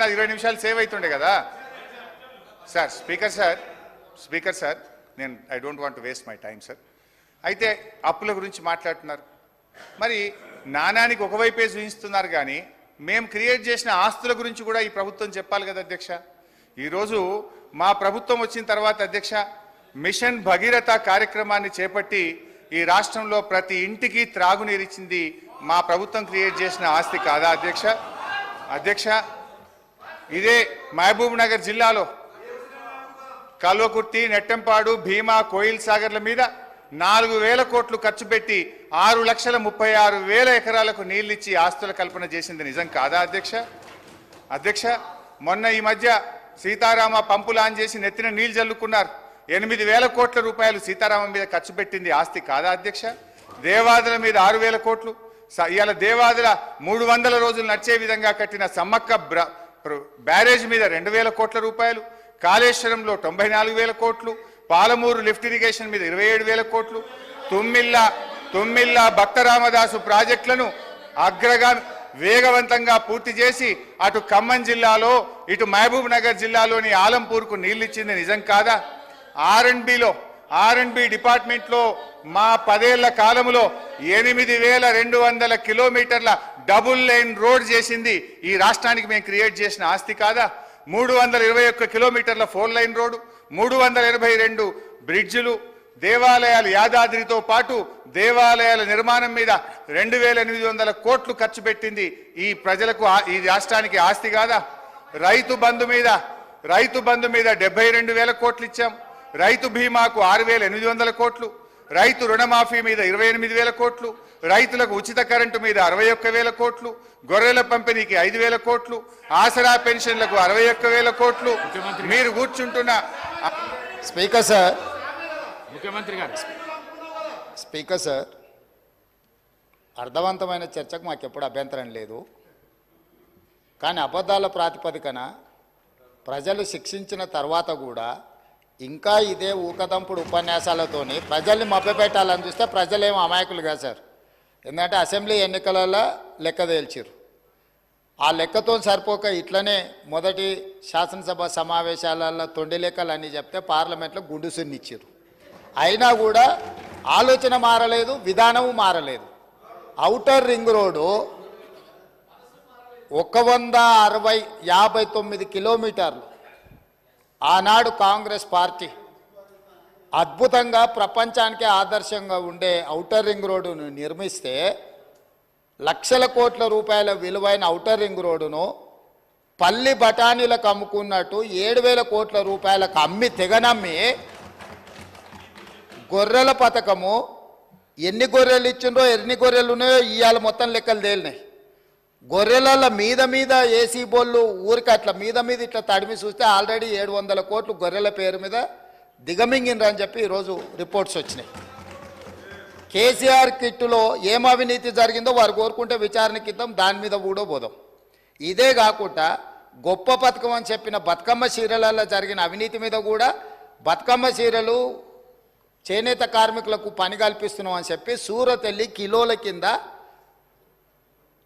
నా ఇరవై నిమిషాలు సేవ్ అవుతుండే కదా. Sir speaker sir speaker sir నేను I don't want waste my time sir. అయితే అప్పుల గురించి మాట్లాడుతున్నారు. మరి నాణానికి ఒకవైపే చూపిస్తున్నారు కానీ మేము క్రియేట్ చేసిన ఆస్తుల గురించి కూడా ఈ ప్రభుత్వం చెప్పాలి కదా అధ్యక్ష. ఈరోజు మా ప్రభుత్వం వచ్చిన తర్వాత అధ్యక్ష మిషన్ భగీరథ కార్యక్రమాన్ని చేపట్టి ఈ రాష్ట్రంలో ప్రతి ఇంటికి త్రాగునీరిచ్చింది మా ప్రభుత్వం క్రియేట్ చేసిన ఆస్తి కాదా అధ్యక్ష? అధ్యక్ష ఇదే మహబూబ్ నగర్ జిల్లాలో కల్వకుర్తి నెట్టెంపాడు భీమా కోయిల్ సాగర్ల మీద నాలుగు వేల కోట్లు ఖర్చు పెట్టి ఆరు లక్షల ముప్పై ఆరు వేల ఎకరాలకు నీళ్ళిచ్చి ఆస్తుల కల్పన చేసింది నిజం కాదా అధ్యక్ష? అధ్యక్ష మొన్న ఈ మధ్య సీతారామ పంపులు ఆన్ చేసి నెత్తిన నీళ్ళు జల్లుకున్నారు. ఎనిమిది వేల కోట్ల రూపాయలు సీతారామం మీద ఖర్చు పెట్టింది ఆస్తి కాదా అధ్యక్ష? దేవాదుల మీద ఆరు వేల కోట్లు. స- ఇవాళ దేవాదుల మూడు వందల రోజులు నడిచే విధంగా కట్టిన సమ్మక్క బ్ర- బ్యారేజ్ మీద రెండు వేల కోట్ల రూపాయలు కాళేశ్వరంలో తొంభై నాలుగు వేల కోట్లు పాలమూరు లిఫ్ట్ ఇరిగేషన్ మీద ఇరవై ఏడు వేల కోట్లు తుమ్మిళ్ళ తుమ్మిళ్ళ భక్త రామదాసు ప్రాజెక్టులను అగ్రగా వేగవంతంగా పూర్తి చేసి అటు ఖమ్మం జిల్లాలో ఇటు మహబూబ్ నగర్ జిల్లాలోని ఆలంపూర్కు నీళ్ళిచ్చింది నిజం కాదా? ఆర్ ఆర్ఎండ్బి ఆర్ అండ్ బి డిపార్ట్మెంట్లో మా పదేళ్ళ కాలంలో ఎనిమిది వేల రెండు వందల కిలోమీటర్ల డబుల్ లైన్ రోడ్ చేసింది. ఈ రాష్ట్రానికి మేము క్రియేట్ చేసిన ఆస్తి కాదా? మూడు వందల ఇరవై ఒక్క కిలోమీటర్ల ఫోర్ లైన్ రోడ్డు మూడు వందల ఎనభై రెండు బ్రిడ్జిలు దేవాలయాలు యాదాద్రితో పాటు దేవాలయాల నిర్మాణం మీద రెండు వేల ఎనిమిది వందల కోట్లు ఖర్చు పెట్టింది ఈ ప్రజలకు ఈ రాష్ట్రానికి ఆస్తి కాదా? రైతు బంధు మీద రైతు బంధు మీద డెబ్బై రెండు వేల కోట్లు ఇచ్చాం. రైతు బీమాకు ఆరు వేల ఎనిమిది వందల కోట్లు. రైతు రుణమాఫీ మీద ఇరవై ఎనిమిది వేల కోట్లు రైతులకు ఉచిత కరెంటు మీద అరవై ఒక్క వేల కోట్లు గొర్రెల పంపిణీకి ఐదు వేల కోట్లు ఆసరా పెన్షన్లకు అరవై ఒక్క వేల కోట్లు. మీరు కూర్చుంటున్న స్పీకర్ సార్. ముఖ్యమంత్రి గారు. స్పీకర్ సార్ అర్థవంతమైన చర్చకు మాకు ఎప్పుడు అభ్యంతరం లేదు. కానీ అబద్ధాల ప్రాతిపదికన ప్రజలు శిక్షించిన తర్వాత కూడా ఇంకా ఇదే ఊకదంపుడు ఉపన్యాసాలతోని ప్రజల్ని మభ్యపెట్టాలని చూస్తే ప్రజలేమో అమాయకులు కాదు సార్. ఎందుకంటే అసెంబ్లీ ఎన్నికలలో లెక్క తేల్చారు ఆ లెక్కతో సరిపోక ఇట్లనే మొదటి శాసనసభ సమావేశాలలో తొండి లెక్కలు అన్నీ చెప్తే పార్లమెంట్లో గుండు సున్నిచ్చారు అయినా కూడా ఆలోచన మారలేదు విధానము మారలేదు. అవుటర్ రింగ్ రోడ్డు ఒక వంద అరవై యాభై తొమ్మిది కిలోమీటర్లు. ఆనాడు కాంగ్రెస్ పార్టీ అద్భుతంగా ప్రపంచానికి ఆదర్శంగా ఉండే ఔటర్ రింగ్ రోడ్డును నిర్మిస్తే లక్షల కోట్ల రూపాయల విలువైన ఔటర్ రింగ్ రోడ్డును పల్లి బఠానీలకు అమ్ముకున్నట్టు ఏడు వేల కోట్ల రూపాయలకు అమ్మి తెగనమ్మి గొర్రెల పథకము ఎన్ని గొర్రెలు ఇచ్చిండ్రో ఎన్ని గొర్రెలు ఉన్నాయో ఇవాళ మొత్తం లెక్కలు తేలినాయి. గొర్రెల మీద మీద ఏసీ బోళ్ళు ఊరికి అట్లా మీద మీద ఇట్లా తడిమి చూస్తే ఆల్రెడీ ఏడు వందల కోట్లు గొర్రెల పేరు మీద దిగమింగిండ్రు చెప్పి ఈరోజు రిపోర్ట్స్ వచ్చినాయి. కేసీఆర్ కిట్టులో ఏం అవినీతి జరిగిందో వారు కోరుకుంటే విచారణకి ఇద్దాం దాని మీద కూడా పోదాం ఇదే కాకుండా గొప్ప పథకం అని చెప్పిన బతుకమ్మ చీరలలో జరిగిన అవినీతి మీద కూడా బతుకమ్మ చీరలు చేనేత కార్మికులకు పని కల్పిస్తున్నాం అని చెప్పి సూరత్ వెళ్ళి కిలోల కింద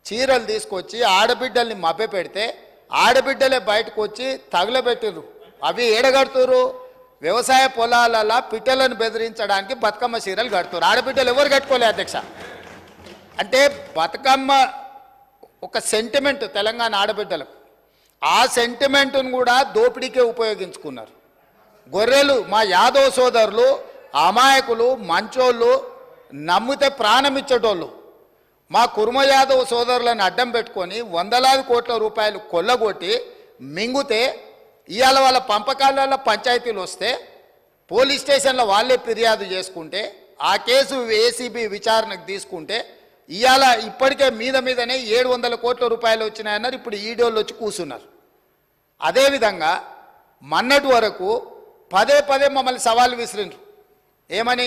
చీరలు తీసుకొచ్చి ఆడబిడ్డల్ని మభ్య పెడితే ఆడబిడ్డలే బయటకు వచ్చి తగులబెట్టిర్రు. అవి ఏడగడుతురు వ్యవసాయ పొలాలలో పిట్టలను బెదిరించడానికి బతుకమ్మ చీరలు కడుతురు ఆడబిడ్డలు ఎవరు కట్టుకోలే అధ్యక్ష? అంటే బతుకమ్మ ఒక సెంటిమెంట్ తెలంగాణ ఆడబిడ్డలకు. ఆ సెంటిమెంట్ను కూడా దోపిడీకే ఉపయోగించుకున్నారు. గొర్రెలు మా యాదవ్ సోదరులు అమాయకులు మంచోళ్ళు నమ్మితే ప్రాణం ఇచ్చేటోళ్ళు. మా కుర్మ యాదవ్ సోదరులను అడ్డం పెట్టుకొని వందలాది కోట్ల రూపాయలు కొల్లగొట్టి మింగుతే ఇవాళ వాళ్ళ పంపకాలలో పంచాయతీలు వస్తే పోలీస్ స్టేషన్లో వాళ్ళే ఫిర్యాదు చేసుకుంటే ఆ కేసు ఏసీబీ విచారణకు తీసుకుంటే ఇవాళ ఇప్పటికే మీద మీదనే ఏడు వందల కోట్ల రూపాయలు వచ్చినాయన్నారు ఇప్పుడు ఈడోళ్ళు వచ్చి కూర్చున్నారు అదేవిధంగా మన్నటి వరకు పదే పదే మమ్మల్ని సవాల్ విసిరిండ్రు ఏమని?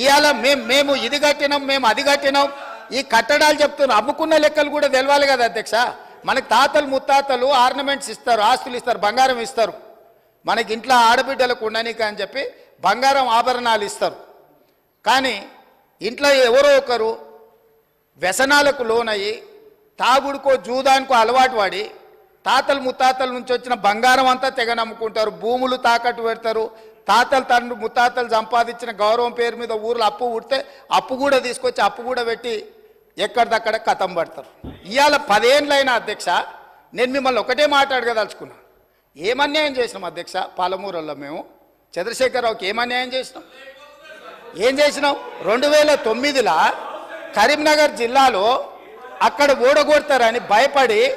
ఇవాళ మేము మేము ఇది కట్టినాం మేము అది కట్టినాం. ఈ కట్టడాలు చెప్తున్నాం అమ్ముకున్న లెక్కలు కూడా తెలవాలి కదా అధ్యక్ష. మనకి తాతలు ముత్తాతలు ఆర్నమెంట్స్ ఇస్తారు ఆస్తులు ఇస్తారు బంగారం ఇస్తారు. మనకి ఇంట్లో ఆడబిడ్డలకు ఉండనీక అని చెప్పి బంగారం ఆభరణాలు ఇస్తారు. కానీ ఇంట్లో ఎవరో ఒకరు వ్యసనాలకు లోనయ్యి తాగుడుకో జూదానికో అలవాటు పడి తాతలు ముత్తాతల నుంచి వచ్చిన బంగారం అంతా తెగ నమ్ముకుంటారు. భూములు తాకట్టు పెడతారు. తాతలు తండ్రి ముత్తాతలు సంపాదించిన గౌరవం పేరు మీద ఊర్లో అప్పు పుడితే అప్పు కూడా తీసుకొచ్చి అప్పు కూడా పెట్టి ఎక్కడిదక్కడ కథం పడతారు. ఇవాళ పదేండ్లైన అధ్యక్ష నేను మిమ్మల్ని ఒకటే మాట్లాడగదలుచుకున్నా. ఏమన్యాయం చేసినాం అధ్యక్ష? పాలమూరులో మేము. చంద్రశేఖరరావుకి ఏమన్యాయం చేసినాం? ఏం చేసినాం? రెండు వేల తొమ్మిదిలో కరీంనగర్ జిల్లాలో అక్కడ ఓడగొడతారని భయపడి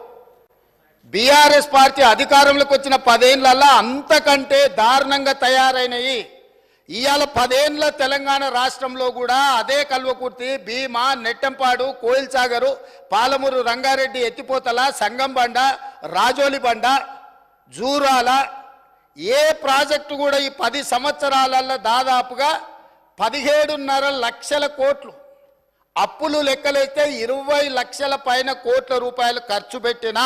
బీఆర్ఎస్ పార్టీ అధికారంలోకి వచ్చిన పదేళ్ళలో అంతకంటే దారుణంగా తయారైనవి ఇవాళ పదేండ్ల తెలంగాణ రాష్ట్రంలో కూడా అదే కల్వకుర్తి భీమా నెట్టంపాడు కోయిల్సాగరు పాలమూరు రంగారెడ్డి ఎత్తిపోతల సంగంబండ రాజోలి బండ జూరాల ఏ ప్రాజెక్టు కూడా ఈ పది సంవత్సరాలలో దాదాపుగా పదిహేడున్నర లక్షల కోట్లు. అప్పులు లెక్కలైతే ఇరవై లక్షల పైన కోట్ల రూపాయలు ఖర్చు పెట్టినా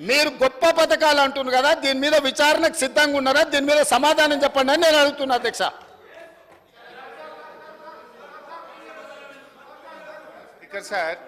మీరు గొప్ప పథకాలు అంటున్నారు కదా దీని మీద విచారణకు సిద్ధంగా ఉన్నారా? దీని మీద సమాధానం చెప్పండి అని నేను అడుగుతున్నా అధ్యక్ష. Speaker sir